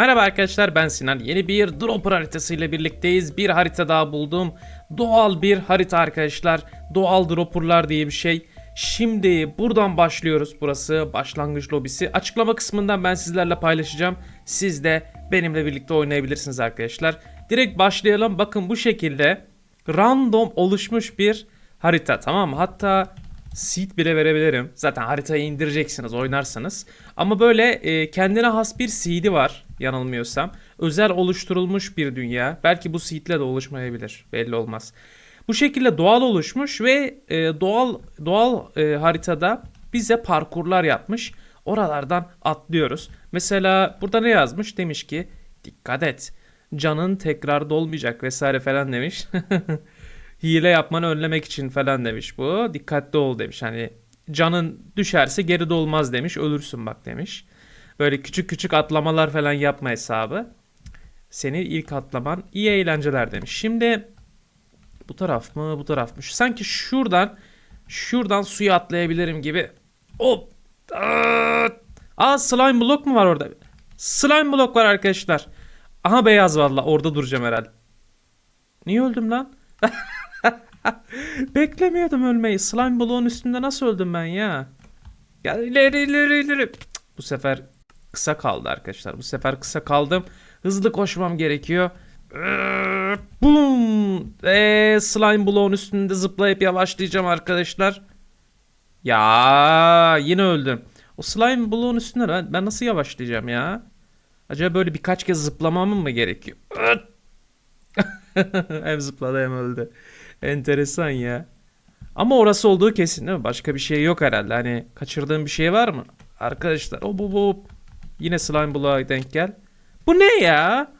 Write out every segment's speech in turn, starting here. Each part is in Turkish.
Merhaba arkadaşlar ben Sinan. Yeni bir Dropper haritası ile birlikteyiz. Bir harita daha buldum. Doğal bir harita arkadaşlar. Doğal Dropper'lar diye bir şey. Şimdi buradan başlıyoruz. Burası başlangıç lobisi. Açıklama kısmından ben sizlerle paylaşacağım. Siz de benimle birlikte oynayabilirsiniz arkadaşlar. Direkt başlayalım. Bakın bu şekilde random oluşmuş bir harita tamam mı? Hatta seed bile verebilirim. Zaten haritayı indireceksiniz oynarsanız. Ama böyle e, kendine has bir seed'i var yanılmıyorsam. Özel oluşturulmuş bir dünya. Belki bu seed'le de oluşmayabilir. Belli olmaz. Bu şekilde doğal oluşmuş ve e, doğal doğal e, haritada bize parkurlar yapmış. Oralardan atlıyoruz. Mesela burada ne yazmış? Demiş ki dikkat et. Canın tekrar dolmayacak vesaire falan demiş. hile yapmanı önlemek için falan demiş bu. Dikkatli ol demiş. Hani canın düşerse geri dolmaz demiş. Ölürsün bak demiş. Böyle küçük küçük atlamalar falan yapma hesabı. Senin ilk atlaman iyi eğlenceler demiş. Şimdi bu taraf mı bu taraf mı? Sanki şuradan şuradan suya atlayabilirim gibi. Hop. Aa, Aa slime block mu var orada? Slime block var arkadaşlar. Aha beyaz valla orada duracağım herhalde. Niye öldüm lan? Beklemiyordum ölmeyi. Slime bloğun üstünde nasıl öldüm ben ya? Gel ileri ileri ileri. Bu sefer kısa kaldı arkadaşlar. Bu sefer kısa kaldım. Hızlı koşmam gerekiyor. Ee, Boom. Ee, slime bloğun üstünde zıplayıp yavaşlayacağım arkadaşlar. Ya yine öldüm. O slime bloğun üstünde ben, nasıl yavaşlayacağım ya? Acaba böyle birkaç kez zıplamam mı gerekiyor? hem zıpladı hem öldü. Enteresan ya. Ama orası olduğu kesin değil mi? Başka bir şey yok herhalde. Hani kaçırdığım bir şey var mı? Arkadaşlar o bu bu. Yine slime bloğa denk gel. Bu ne ya?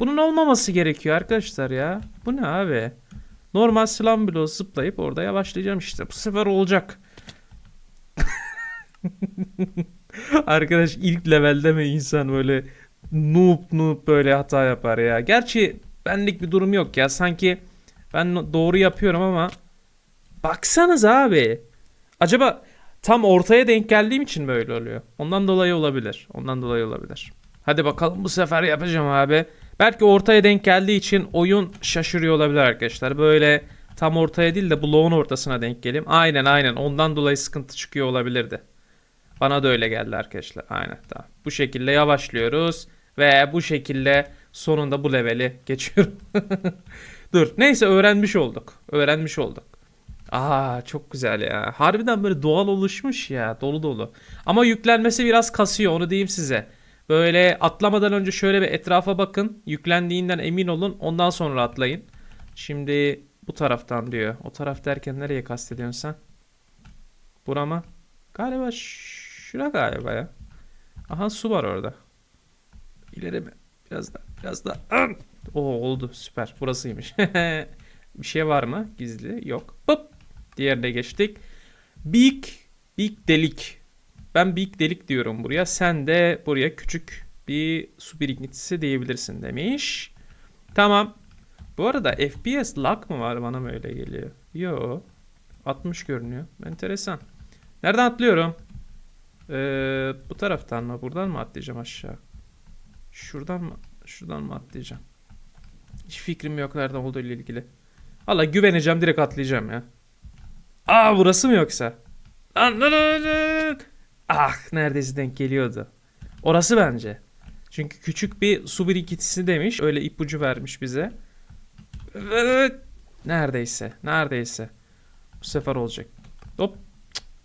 Bunun olmaması gerekiyor arkadaşlar ya. Bu ne abi? Normal slime bloğu zıplayıp orada yavaşlayacağım işte. Bu sefer olacak. Arkadaş ilk levelde mi insan böyle noob noob böyle hata yapar ya. Gerçi benlik bir durum yok ya. Sanki ben doğru yapıyorum ama baksanız abi. Acaba tam ortaya denk geldiğim için böyle oluyor. Ondan dolayı olabilir. Ondan dolayı olabilir. Hadi bakalım bu sefer yapacağım abi. Belki ortaya denk geldiği için oyun şaşırıyor olabilir arkadaşlar. Böyle tam ortaya değil de bloğun ortasına denk geleyim. Aynen aynen ondan dolayı sıkıntı çıkıyor olabilirdi. Bana da öyle geldi arkadaşlar. Aynen tamam. Bu şekilde yavaşlıyoruz. Ve bu şekilde sonunda bu leveli geçiyorum. Dur neyse öğrenmiş olduk. Öğrenmiş olduk. Aa çok güzel ya. Harbiden böyle doğal oluşmuş ya. Dolu dolu. Ama yüklenmesi biraz kasıyor onu diyeyim size. Böyle atlamadan önce şöyle bir etrafa bakın. Yüklendiğinden emin olun. Ondan sonra atlayın. Şimdi bu taraftan diyor. O taraf derken nereye kastediyorsun sen? Bura mı? Galiba şura galiba ya. Aha su var orada. İleri mi? Biraz da biraz da. Oo oldu süper. Burasıymış. bir şey var mı? Gizli. Yok. Hop. Diğerine geçtik. Big big delik. Ben big delik diyorum buraya. Sen de buraya küçük bir su birikintisi diyebilirsin demiş. Tamam. Bu arada FPS lag mı var bana mı öyle geliyor? Yo. 60 görünüyor. Enteresan. Nereden atlıyorum? Ee, bu taraftan mı? Buradan mı atlayacağım aşağı? Şuradan mı? Şuradan mı atlayacağım? Hiç fikrim yok nereden olduğu ile ilgili. Valla güveneceğim direkt atlayacağım ya. Aa burası mı yoksa? Ah neredeyse denk geliyordu. Orası bence. Çünkü küçük bir su birikintisi demiş. Öyle ipucu vermiş bize. Neredeyse. Neredeyse. Bu sefer olacak. Hop.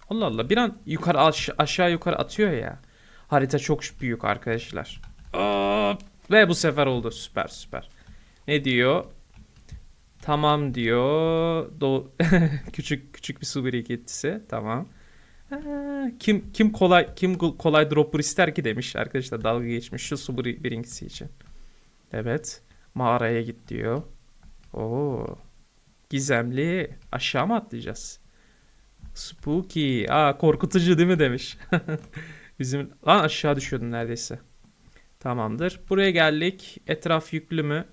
Allah Allah. Bir an yukarı aş- aşağı yukarı atıyor ya. Harita çok büyük arkadaşlar. Hop. Ve bu sefer oldu. Süper süper. Ne diyor? Tamam diyor. Do küçük küçük bir su birikintisi. Tamam. Kim kim kolay kim kolay dropper ister ki demiş arkadaşlar dalga geçmiş şu su bir- birikintisi için. Evet. Mağaraya git diyor. Oo. Gizemli. Aşağı mı atlayacağız? Spooky. Aa korkutucu değil mi demiş. Bizim lan aşağı düşüyordun neredeyse. Tamamdır. Buraya geldik. Etraf yüklü mü?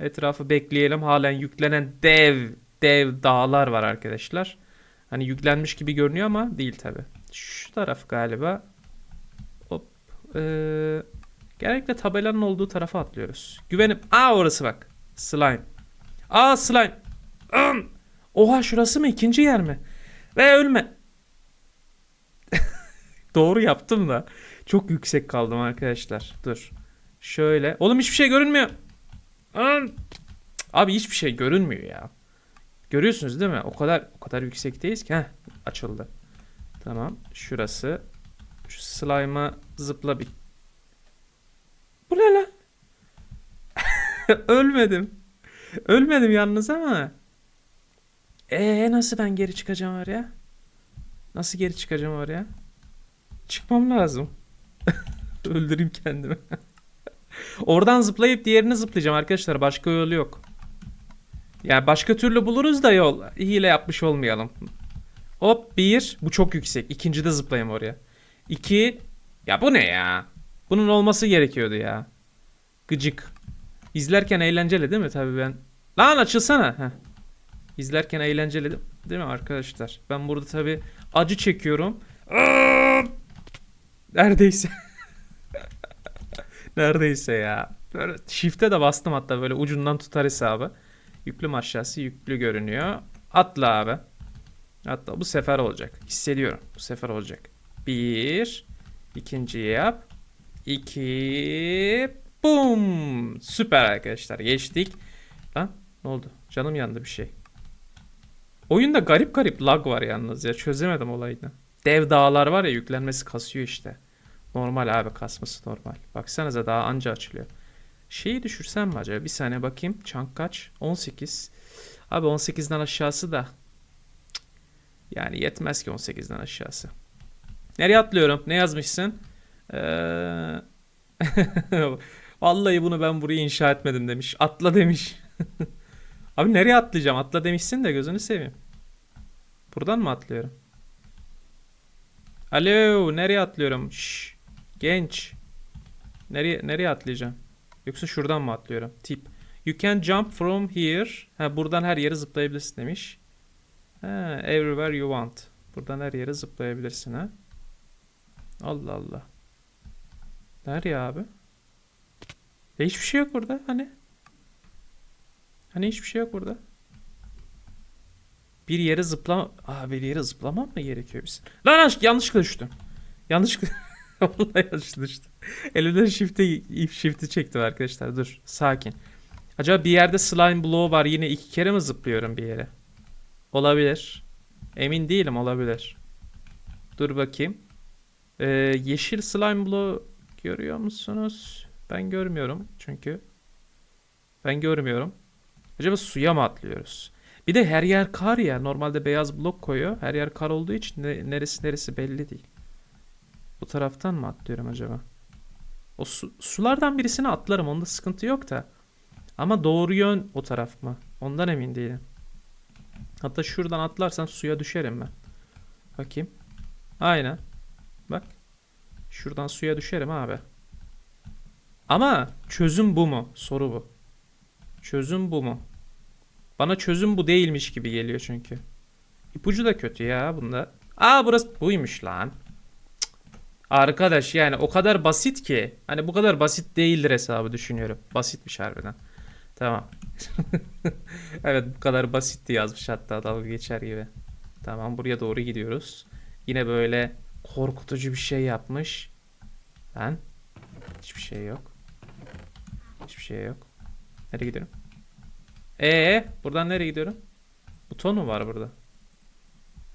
Etrafı bekleyelim. Halen yüklenen dev dev dağlar var arkadaşlar. Hani yüklenmiş gibi görünüyor ama değil tabi. Şu taraf galiba. Hop. Ee, Genellikle tabelanın olduğu tarafa atlıyoruz. Güvenip... Aa orası bak. Slime. Aa slime. Oha şurası mı? ikinci yer mi? Ve ölme. Doğru yaptım da. Çok yüksek kaldım arkadaşlar. Dur. Şöyle. Oğlum hiçbir şey görünmüyor. Abi hiçbir şey görünmüyor ya. Görüyorsunuz değil mi? O kadar o kadar yüksekteyiz ki. Heh, açıldı. Tamam. Şurası. Şu slime'a zıpla bir. Bu ne lan? Ölmedim. Ölmedim yalnız ama. Ee nasıl ben geri çıkacağım oraya? Nasıl geri çıkacağım oraya? Çıkmam lazım. Öldüreyim kendimi. Oradan zıplayıp diğerini zıplayacağım arkadaşlar. Başka yolu yok. Ya başka türlü buluruz da yol. Hile yapmış olmayalım. Hop bir. Bu çok yüksek. İkinci de zıplayayım oraya. İki. Ya bu ne ya? Bunun olması gerekiyordu ya. Gıcık. İzlerken eğlenceli değil mi? Tabii ben. Lan açılsana. Heh. İzlerken eğlenceli değil- mi arkadaşlar? Ben burada tabii acı çekiyorum. Neredeyse. Neredeyse ya. Böyle shift'e de bastım hatta böyle ucundan tutar hesabı. Yüklü aşağısı yüklü görünüyor. Atla abi. Hatta bu sefer olacak. Hissediyorum. Bu sefer olacak. Bir. ikinciyi yap. İki. Bum. Süper arkadaşlar. Geçtik. Lan ne oldu? Canım yandı bir şey. Oyunda garip garip lag var yalnız ya. Çözemedim olayını. Dev dağlar var ya yüklenmesi kasıyor işte. Normal abi kasması normal. Baksanıza daha anca açılıyor. Şeyi düşürsem mi acaba? Bir saniye bakayım. Çank kaç? 18. Abi 18'den aşağısı da. Yani yetmez ki 18'den aşağısı. Nereye atlıyorum? Ne yazmışsın? Ee... Vallahi bunu ben burayı inşa etmedim demiş. Atla demiş. Abi nereye atlayacağım? Atla demişsin de gözünü seveyim. Buradan mı atlıyorum? Alo, nereye atlıyorum? Şş, genç. Nereye nereye atlayacağım? Yoksa şuradan mı atlıyorum? Tip. You can jump from here. Ha buradan her yere zıplayabilirsin demiş. Ha, everywhere you want. Buradan her yere zıplayabilirsin ha. Allah Allah. Nereye abi? E hiçbir şey yok burada hani. Hani hiçbir şey yok burada. Bir yere zıplama... Aa bir yere zıplamam mı gerekiyor bizim? Lan aşk yanlışlıkla düştüm. Yanlışlıkla... Vallahi düştüm. Elimden shift'i if shift'i çektim arkadaşlar. Dur sakin. Acaba bir yerde slime bloğu var. Yine iki kere mi zıplıyorum bir yere? Olabilir. Emin değilim olabilir. Dur bakayım. Ee, yeşil slime bloğu görüyor musunuz? Ben görmüyorum çünkü. Ben görmüyorum. Acaba suya mı atlıyoruz? Bir de her yer kar ya. Normalde beyaz blok koyuyor. Her yer kar olduğu için ne- neresi neresi belli değil. Bu taraftan mı atlıyorum acaba? O su- sulardan birisine atlarım. Onda sıkıntı yok da. Ama doğru yön o taraf mı? Ondan emin değilim. Hatta şuradan atlarsam suya düşerim ben. Bakayım. Aynen. Bak. Şuradan suya düşerim abi. Ama çözüm bu mu? Soru bu. Çözüm bu mu? Bana çözüm bu değilmiş gibi geliyor çünkü. İpucu da kötü ya bunda. Aa burası buymuş lan. Arkadaş yani o kadar basit ki. Hani bu kadar basit değildir hesabı düşünüyorum. Basitmiş harbiden. Tamam. evet bu kadar basitti yazmış hatta dalga geçer gibi. Tamam buraya doğru gidiyoruz. Yine böyle korkutucu bir şey yapmış. Ben hiçbir şey yok. Hiçbir şey yok. Nereye gidiyorum? Ee, buradan nereye gidiyorum? Buton mu var burada?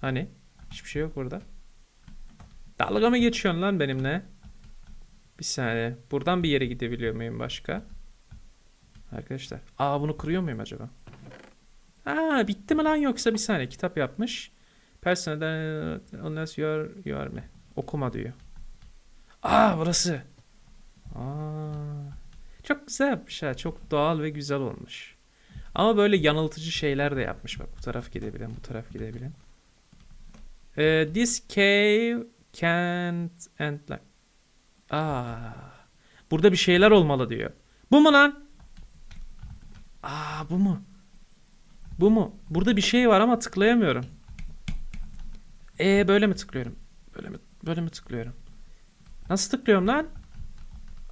Hani? Hiçbir şey yok burada. Dalga mı geçiyorsun lan benimle? Bir saniye. Buradan bir yere gidebiliyor muyum başka? Arkadaşlar. Aa bunu kırıyor muyum acaba? Aa bitti mi lan yoksa bir saniye kitap yapmış. Personel unless you are, you are me. Okuma diyor. Aa burası. Aa. Çok güzel yapmış ha. Çok doğal ve güzel olmuş. Ama böyle yanıltıcı şeyler de yapmış. Bak bu taraf gidebilen, bu taraf gidebilen. Ee, this cave can't end like... Aa, burada bir şeyler olmalı diyor. Bu mu lan? Aa bu mu? Bu mu? Burada bir şey var ama tıklayamıyorum. Ee böyle mi tıklıyorum? Böyle mi böyle mi tıklıyorum? Nasıl tıklıyorum lan?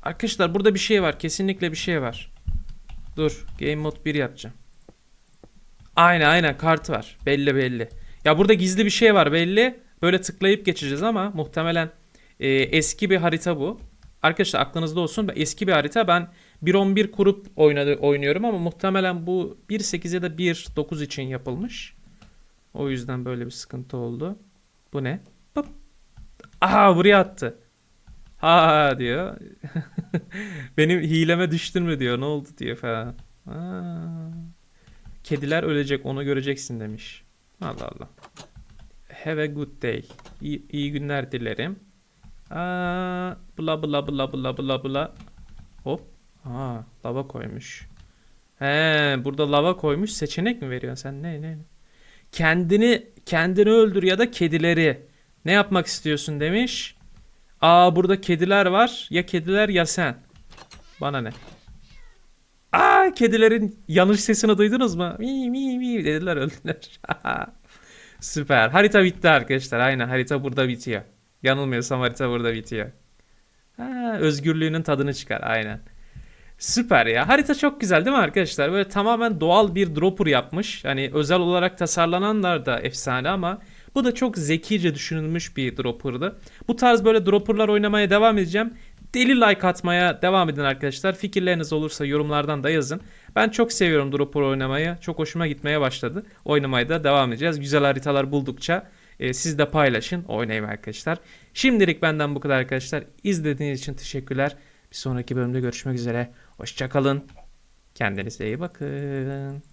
Arkadaşlar burada bir şey var. Kesinlikle bir şey var. Dur. Game mode 1 yapacağım. Aynen aynen kart var. Belli belli. Ya burada gizli bir şey var belli. Böyle tıklayıp geçeceğiz ama muhtemelen e, eski bir harita bu. Arkadaşlar aklınızda olsun. Eski bir harita. Ben 1.11 kurup oynadı, oynuyorum ama muhtemelen bu 1.8 ya da 1.9 için yapılmış. O yüzden böyle bir sıkıntı oldu. Bu ne? Pıp. Aha buraya attı. Ha diyor. Benim hileme düştün mü diyor. Ne oldu diyor falan. Aa. Kediler ölecek onu göreceksin demiş. Allah Allah. Have a good day. İyi, iyi günler dilerim. Aa, bla bla bla bla bla bla. Hop. Aa, lava koymuş. He, burada lava koymuş. Seçenek mi veriyorsun sen? Ne ne? Kendini kendini öldür ya da kedileri. Ne yapmak istiyorsun demiş. Aa burada kediler var. Ya kediler ya sen. Bana ne? Aa kedilerin yanlış sesini duydunuz mu? Mi mi mi dediler öldüler. Süper. Harita bitti arkadaşlar. Aynen harita burada bitiyor. Yanılmıyorsam harita burada bitiyor. Ha, özgürlüğünün tadını çıkar aynen. Süper ya. Harita çok güzel değil mi arkadaşlar? Böyle tamamen doğal bir dropper yapmış. Hani özel olarak tasarlananlar da efsane ama bu da çok zekice düşünülmüş bir dropper'dı. Bu tarz böyle dropper'lar oynamaya devam edeceğim. Deli like atmaya devam edin arkadaşlar. Fikirleriniz olursa yorumlardan da yazın. Ben çok seviyorum dropper oynamayı. Çok hoşuma gitmeye başladı. Oynamaya da devam edeceğiz. Güzel haritalar buldukça e, siz de paylaşın. Oynayın arkadaşlar. Şimdilik benden bu kadar arkadaşlar. İzlediğiniz için teşekkürler. Bir sonraki bölümde görüşmek üzere. Hoşçakalın. Kendinize iyi bakın.